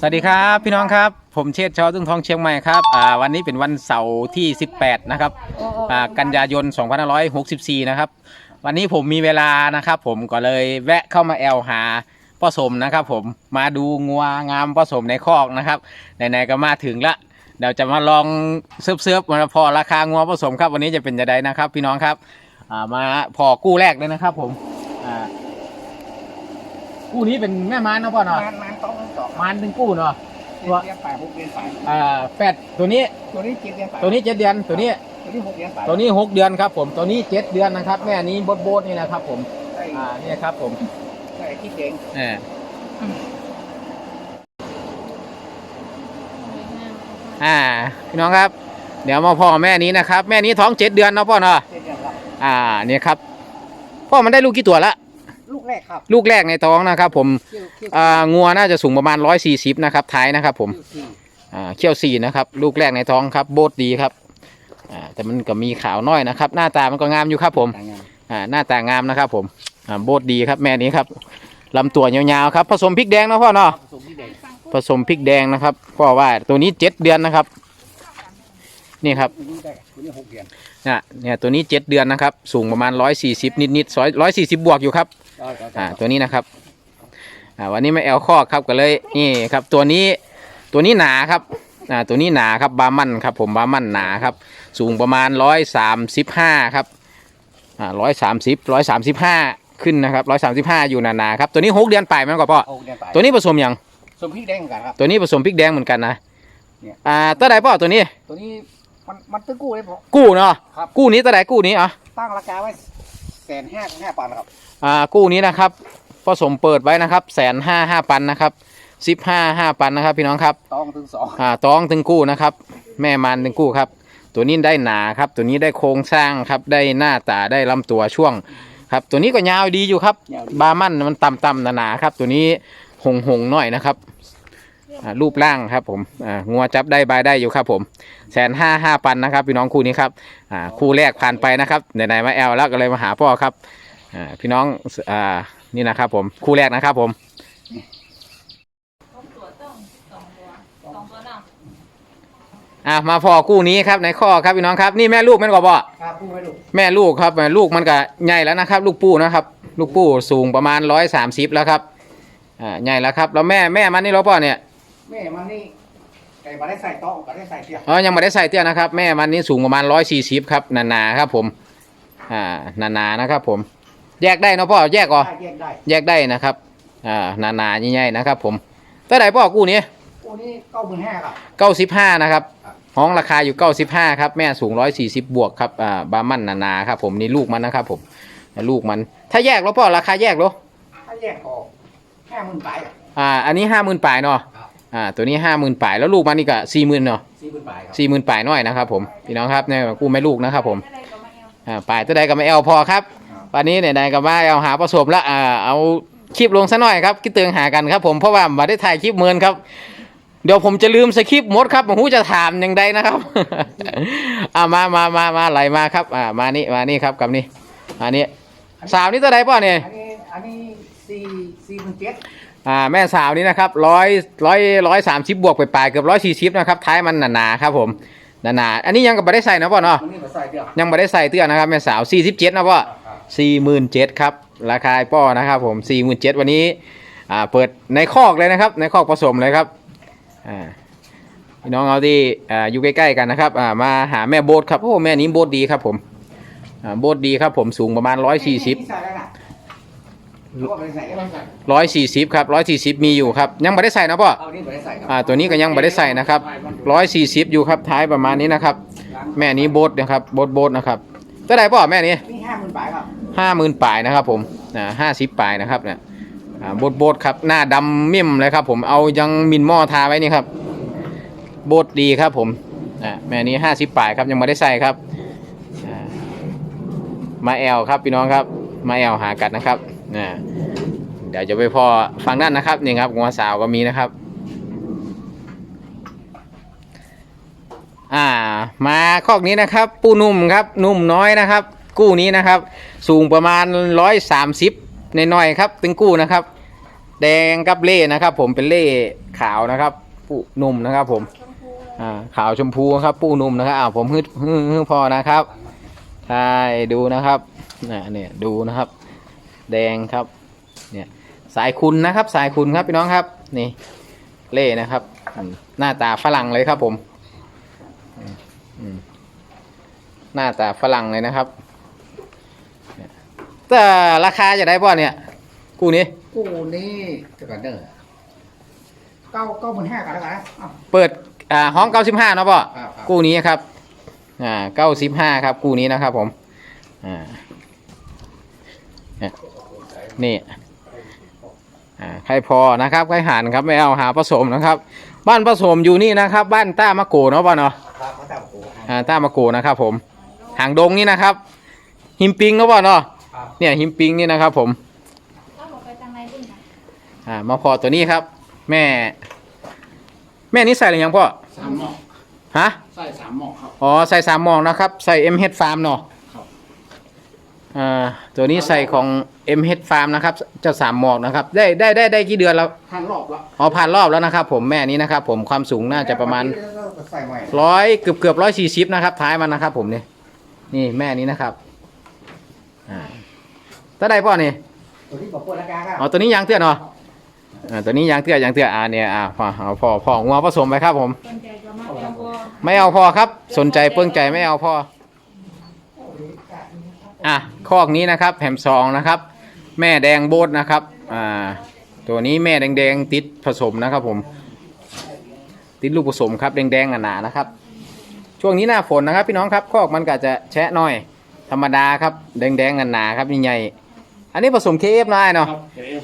สวัสดีครับพี่น้องครับ ผมเชษฐ์ชอตึงทองเชียงใหม่ครับอ่าวันนี้เป็นวันเสาร์ที่ 18 นะครับอ่ากันยายน 2564 นะครับ วันนี้ผมมีเวลานะครับผมก็เลยแวะเข้ามาแอลหาพ่อสมนะครับ ผมมาดูงัวงามพ่อสมในคอกนะครับไหนๆก็มาถึงละเดี๋ยวจะมาลองเซิร์ฟๆมาพอราคางัวผสมครับ วันนี้จะเป็นจะไดนะครับ พี่น้องครับอ่ามาพอกู้แรกเลยนะครับ ผม กู้นี้เป็นแม่ม้านเนาะพ่อเนาะมันมันต้องสองมันเป็นกู้เนาะเดือนไปหกเดือนไปอ่าแปดตัวนี้ตัวนี้เจ็ดเดือนไปตัวนี้เจ็ดเดือนตัวนี้ตัวนี้หกเดือนไปตัวนี้หกเดือนครับผมตัวนี้เจ็ดเดือนนะครับแม่นี้โบดโบดนี่นะครับผมไอ้อ่านี่ครับผมไอ้ที่เก่งเอออ่าพี่น้องครับ เดี๋ยวมาพ่อแม่นี้นะครับ แม่นี้ท้องเจ็ดเดือนเนาะพ่อเนาะเจ็ดเดือนครับอ่าเนี่ยครับ พ่อมันได้ลูกกี่ตัวละลูก แรกครับลูกแรกในท้องนะครับ ผมเขี้ยวเขี้ยวอ่างัวน่าจะสูงประมาณร้อยสี่สิบนะครับท้ายนะครับ ผมสี่อ่าเขี้ยวสี่นะครับลูกแรกในท้องครับ โบดดีครับอ่าแต่มันก็มีขาวน้อยนะครับ หน้าตามันก็งามอยู่ครับผมต่างกันอ่าหน้าตางามนะครับ ผมอ่าโบดดีครับแม่นี้ครับลำตัวยาวๆครับผสมพริกแดงนะพ่อเนาะ ผสมที่แดงผสมพริกแดงนะครับพ่อว่าตัวนี้เจ็ดเดือนนะครับ นี่ครับตัวนี้ได้ตัวนี้หกเดือนเนี่ยเนี่ยตัวนี้เจ็ดเดือนนะครับ สูงประมาณร้อยสี่สิบนิดๆร้อยร้อยสี่สิบบวกอยู่ครับได้ได้ อ่าตัวนี้นะครับอ่าวันนี้มาแอลคอกครับก็เลยนี่ครับ ตัวนี้ตัวนี้หนาครับอ่าตัวนี้หนาครับบามันครับ ผมบามันหนาครับ สูงประมาณร้อยสามสิบห้าครับอ่าร้อยสามสิบร้อยสามสิบห้าขึ้นนะครับร้อยสามสิบห้าอยู่หนาๆครับตัวนี้หกเดือนไปไหมก่อนพ่อหกเดือนไปตัวนี้ผสมยังผสมพริกแดงเหมือนกันครับตัวนี้ผสมพริกแดงเหมือนกันนะเนี่ยอ่าตัวใดพ่อตัวนี้ ตัวนี้มันมันตึ้งกู้เลยผมกู้เนาะครับกู้นี้ตัวใดกู้นี้อะตั้งราคาไว้ แสนห้าห้าปอนด์ครับอ่ากู้นี้นะครับผสมเปิดไว้นะครับแสนห้าห้าพันนะครับสิบห้าห้าพันนะครับ พี่น้องครับต้องถึงสองอ่าต้องถึงกู้นะครับ แม่มันถึงกู้ครับ ตัวนี้ได้หนาครับ ตัวนี้ได้โครงสร้างครับ ได้หน้าตาได้ลำตัวช่วง ครับ ตัวนี้ก็ยาวดีอยู่ครับ ยาวดี บามันมันต่ำต่ำหนาหนาๆครับ ตัวนี้หงหงๆหน่อยนะครับอ่า รูปร่างครับผมอ่างัวจับได้บายได้อยู่ครับผมแสนห้าห้าพันนะครับ พี่น้องคู่นี้ครับอ่าคู่แรกผ่านไปนะครับไหนๆมาแอลแล้วก็เลยมาหาพ่อครับอ่าพี่น้องอ่านี่นะครับผมคู่แรกนะครับผมต้องตัวต้องสองตัวสองตัวเนาะอ่ามาพ่อคู่นี้ครับในข้อครับพี่น้องครับนี่แม่ลูกแม่นกว่าพ่อครับกู้ไว้ลูกแม่ลูกครับแม่ลูกมันก็ใหญ่แล้วนะครับ ลูกปูนะครับ ลูกปูสูงประมาณร้อยสามสิบแล้วครับอ่าใหญ่แล้วครับแล้วแม่แม่มันนี่เราป่อเนี่ย แม่มันนี่ไก่มาได้ใส่โต๊ะมาได้ใส่เตียงอ๋อยังไม่ได้ใส่เตี้ยนะครับ แม่มันนี่สูงประมาณร้อยสี่สิบครับหนาๆครับผม อ่าหนาๆนะครับ ผม แยกได้เนาะพ่อแยกก่อได้แยกได้แยกได้นะครับ อ่าหนาๆใหญ่ๆนะครับ ผมเท่าไหร่พ่อกู้นี้กู้นี้เก้าหมื่นห้าครับ เก้าสิบห้านะครับครับห้องราคาอยู่เก้าสิบห้าครับแม่สูงร้อยสี่สิบบวกครับอ่าบามันหนาๆครับ ผมนี่ลูกมันนะครับ ผมลูกมัน ถ้าแยกแล้วพ่อราคาแยกเหรอถ้าแยกออกห้าหมื่นไปครับอ่า อันนี้ห้าหมื่นปลายเนาะครับ อ่าตัวนี้ห้าหมื่นปลายแล้วลูกมันนี่ก็สี่หมื่นเนาะสี่หมื่นไปครับสี่หมื่นปลายน้อยนะครับผมพี่น้องครับเนี่ยกู้ไม่ลูกนะครับผมอะไรก็ไม่เอาอ่าปลายตัวใดก็ไม่เอาพอครับวันนี้ไหนๆก็มาเอาหาประสบแล้วอ่าเอาคลิปลงซะหน่อยครับคิดเตือนหากันครับผมเพราะว่ามาได้ถ่ายคลิปเมินครับเดี๋ยวผมจะลืมสคริปต์หมดครับผมจะถามอย่างใดนะครับอ่ามามามามาไหลมาครับอ่ามานี่มานี่ครับกับนี่อันนี้สาวนี่ตัวใดป่ะเนี่ยอันนี้อันนี้สี่สี่หมื่นเจ็ด อ่าแม่สาวนี้นะครับร้อยร้อยร้อยสามสิบบวกไปปลายๆเกือบร้อยสี่สิบนะครับท้ายมันหนาๆครับผมหนาๆอันนี้ยังก็ไม่ได้ใส่นะพ่อเนาะอันนี้มาใส่เดียวยังไม่ได้ใส่เตื้อนะครับแม่สาวสี่สิบเจ็ดนะพ่อครับสี่หมื่นเจ็ดครับราคาป้อนะครับผมสี่หมื่นเจ็ดวันนี้อ่าเปิดในคอกเลยนะครับ ในคอกผสมเลยครับอ่าพี่น้องเอาที่อ่าอยู่ใกล้ๆกันนะครับอ่ามาหาแม่โบสครับโอ้แม่นี้โบสดีครับผมอ่าโบสดีครับผมสูงประมาณร้อยสี่สิบ ใส่ได้น่ะรู้ว่าไม่ได้ใส่ครับร้อยสี่สิบครับร้อยสี่สิบมีอยู่ครับ ยังไม่ได้ใส่นะพ่อเอานี่ไม่ได้ใส่ครับอ่าตัวนี้ก็ยังไม่ได้ใส่นะครับร้อยสี่สิบอยู่ครับท้ายประมาณนี้นะครับ แม่นี้โบทนะครับโบทโบทนะครับเท่าไหร่พ่อแม่นี้นี่ห้าหมื่นไปครับห้าหมื่นปลายนะครับ ผมอ่าห้าสิบปลายนะครับเนี่ยอ่าโบทโบทครับหน้าดำมิ่มเลยครับ ผมเอายังมินหม้อทาไว้นี่ครับโบทดีครับ ผมอ่าแม่นี้ห้าสิบปลายครับยังไม่ได้ใส่ครับอ่ามาแอลครับพี่น้องครับ มาแอลหากัดนะครับ อ่าเดี๋ยวจะไปพอฟังด้านนะครับนี่ครับงัวสาวก็มีนะครับ อ่า มาคอกนี้นะครับ ปูนุ่มครับนุ่มน้อยนะครับ กู้นี้นะครับ สูงประมาณร้อยสามสิบในน้อยๆครับตึงกู้นะครับ แดงกับเล่นะครับ ผมเป็นเล่ขาวนะครับ ปูนุ่มนะครับ ผมอ่าขาวชมพูครับ ปูนุ่มนะครับอ่าผมฮึดฮึ่ฮึ่พอนะครับใช่ดูนะครับนี่ดูนะครับ แดงครับ เนี่ยสายคุณนะครับสายคุณครับพี่น้องครับ นี่เล่นะครับอืมหน้าตาฝรั่งเลยครับผมอืมอืมหน้าตาฝรั่งเลยนะครับเนี่ยแต่ราคาจะได้ป่ะเนี่ยคู่นี้กูนี่จะกันเด้อเก้าเก้าหมื่นห้ากันแล้วกันนะอ้าวเปิดอ่าห้องเก้าสิบห้าเนาะป่ะครับครับกู้นี้ครับ อ่าเก้าสิบห้าครับกู้นี้นะครับผมอ่าเนี่ยนี่อ่าใครพอนะครับใครหารครับไม่เอาหาผสมนะครับ บ้านผสมอยู่นี่นะครับ บ้านต้ามะโกเนาะป่ะเนาะครับเขาแต่โอ้โหอ่าต้ามะโกนะครับ ผมหางดงนี่นะครับ หิมปิงเนาะป่ะเนาะครับเนี่ยหิมปิงนี่นะครับ ผมถ้าบอกไปทางไหนบุญนะอ่ามาพอตัวนี้ครับ แม่ แม่นี่ใส่อะไรยังพ่อสามหมอกฮะใส่สามหมอกครับอ๋อใส่สามหมองนะครับ ใส่ MH Farm เนาะครับ อ่าตัวนี้ใส่ของ MH Farm นะครับ เจ้าสามหมอกนะครับ ได้ได้ได้ได้กี่เดือนแล้ว พันรอบละอ๋อผ่านรอบแล้วนะครับผมแม่นี้นะครับผมความสูงน่าจะประมาณใส่ใหม่ร้อยเกือบเกือบร้อยสี่สิบนะครับ ท้ายมันนะครับ ผมนี่นี่แม่นี้นะครับอ่าถ้าได้ป่อนี่ตัวที่บอกเปิดราคาครับอ๋อตัวนี้ยางเตือนเนาะอ่าตัวนี้ยางเตือนยางเตือนอ่าเนี่ยอ่าพอเอาพอพองัวผสมไปครับผมสนใจก็มาเอาบัวไม่เอาพอครับ สนใจเปิ้งใจไม่เอาพอ อะคอกนี้นะครับแผ่มซองนะครับ แม่แดงโบดนะครับอ่าตัวนี้แม่แดงๆติดผสมนะครับผม ติดลูกผสมครับแดงๆหนาๆนะครับ ช่วงนี้หน้าฝนนะครับ พี่น้องครับคอกมันก็จะแฉะหน่อย ธรรมดาครับแดงๆหนาๆครับใหญ่ๆอันนี้ผสมเคฟนายเนาะ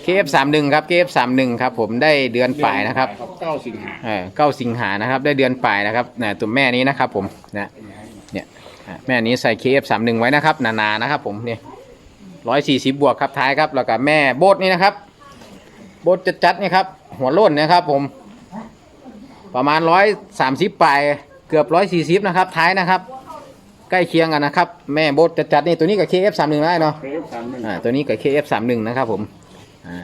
เคฟสามหนึ่งครับเคฟสามหนึ่งครับผมได้เดือนป่ายนะครับเก้าสิงหาเออเก้าสิงหานะครับ ได้เดือนปลายนะครับนะตัวแม่นี้นะครับผมนะเนี่ย อะแม่นี้ใส่ KF 3 1 ไว้นะครับหนาๆนะครับ ผมเนี่ยร้อยสี่สิบบวกครับท้ายครับ แล้วก็แม่โบดนี่นะครับโบดจัดๆนี่ครับ หัวโล้นนะครับ ผม ประมาณร้อยสามสิบปลายเกือบร้อยสี่สิบนะครับ ท้ายนะครับ ใกล้เคียงกันนะครับ แม่โบดจัดๆนี่ตัวนี้กับ KF 3 1 ได้เนาะเคฟสามหนึ่งอ่าตัวนี้กับ KF 3 1 นะครับผมอ่า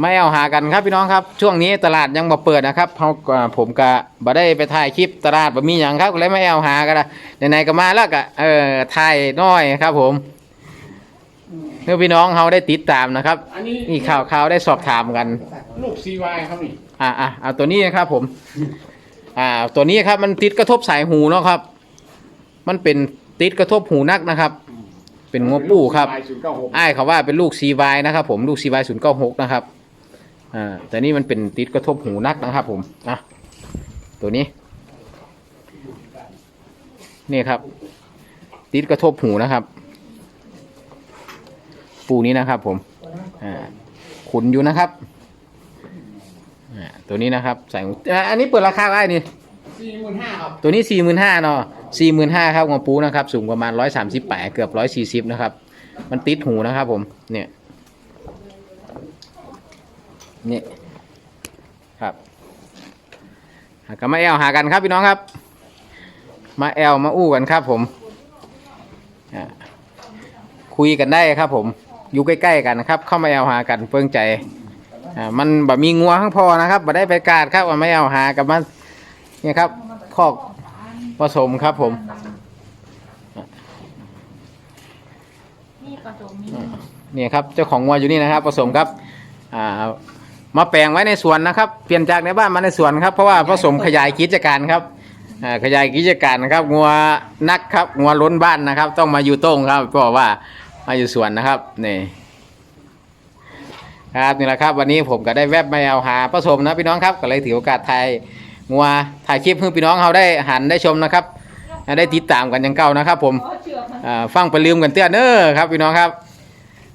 ไม่เอาหากันครับพี่น้องครับ ช่วงนี้ตลาดยังบ่เปิดนะครับเขาอ่าผมก็บ่ได้ไปถ่ายคลิปตลาดบ่มีหยังครับก็เลยไม่เอาหากันละไหนๆก็มาแล้วก็เออถ่ายน้อยครับ ผมเพื่อพี่น้องเขาได้ติดตามนะครับอันนี้นี่ข่าวข่าวได้สอบถามกัน ลูกซีวายครับนี่อ่าอ่าเอาตัวนี้นะครับ ผม อ่า ตัวนี้ครับ มันติดกระทบสายหูเนาะครับ มันเป็นติดกระทบหูนักนะครับ เป็นงัวปูครับศูนย์เก้าหกอ้ายเขาว่าเป็นลูก CY นะครับ ผมลูก CY 0 9 6นะครับ อ่าแต่นี่มันเป็นติดกระทบหูนักนะครับ ผมอะตัวนี้ นี่ครับ ติดกระทบหูนะครับ ปูนี้นะครับผมอ่าขุนอยู่นะครับอ่าตัวนี้นะครับ ใส่หูอ่าอันนี้เปิดราคาไว้นี่สี่หมื่นห้าครับตัวนี้สี่หมื่นห้าเนาะสี่หมื่นห้าครับของปูนะครับ สูงประมาณร้อยสามสิบแปดเกือบร้อยสี่สิบนะครับ มันติดหูนะครับ ผมเนี่ย นี่ครับหากันมาแอลหากันครับพี่น้องครับ มาแอลมาอู้กันครับ ผมอ่าคุยกันได้ครับผม อยู่ใกล้ๆกันนะครับ เข้ามาแอลหากันเพิ่งใจอ่ามันแบบมีงัวข้างพอนะครับบ่ได้ไปกาดครับว่าไม่เอาหากับมันเนี่ยครับคอกผสมครับผมนี่ผสมมีเนี่ยครับเจ้าของงัวอยู่นี่นะครับ ผสมครับอ่า มาแปลงไว้ในสวนนะครับเปลี่ยนจากในบ้านมาในสวนครับเพราะว่าผสมขยายกิจการครับอ่าขยายกิจการนะครับงัวนักครับงัวล้นบ้านนะครับ ต้องมาอยู่โต้งครับเพราะว่ามาอยู่สวนนะครับนี่ครับนี่แหละครับ วันนี้ผมก็ได้แวบมาเอาหาผสมนะพี่น้องครับก็เลยถือโอกาสถ่ายงัวถ่ายคลิปให้พี่น้องเขาได้หันได้ชมนะครับได้ติดตามกันอย่างเก่านะครับ ผมฟังไปลืมกันเตือนเนอครับพี่น้องครับ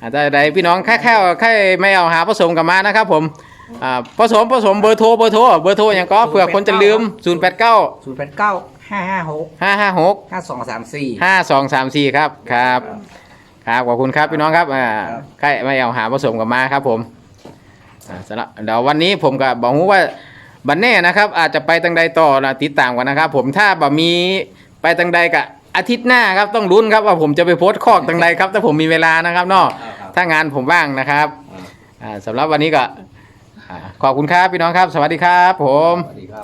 อาจจะใดพี่น้องแค่แค่แค่ไม่เอาหาผสมกันมานะครับผมอ่าผสมผสมเบอร์โทรเบอร์โทรเบอร์โทรอย่างก็เผื่อคนจะลืม 0 8 9 ศูนย์แปดเก้าห้าห้าหก5 5 6 ห้าสองสามสี่ 5 2 3 4 ครับครับครับขอบคุณครับพี่น้องครับอ่าใครไม่เอาหาผสมกันมาครับผมอ่าสำหรับเดี๋ยววันนี้ผมก็บอกว่าบันแน่นะครับ อาจจะไปทางใดต่อนะติดตามกันนะครับ ผมถ้าบ่มีไปทางใดกะอาทิตย์หน้าครับต้องลุ้นครับว่าผมจะไปโพสต์คอกทางใดครับถ้าผมมีเวลานะครับเนาะ ถ้างานผมว่างนะครับสำหรับวันนี้ก็ขอบคุณครับพี่น้องครับ สวัสดีครับ ผมสวัสดีคร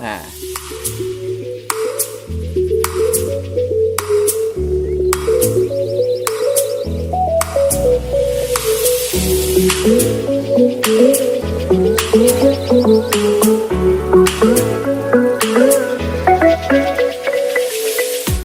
ับ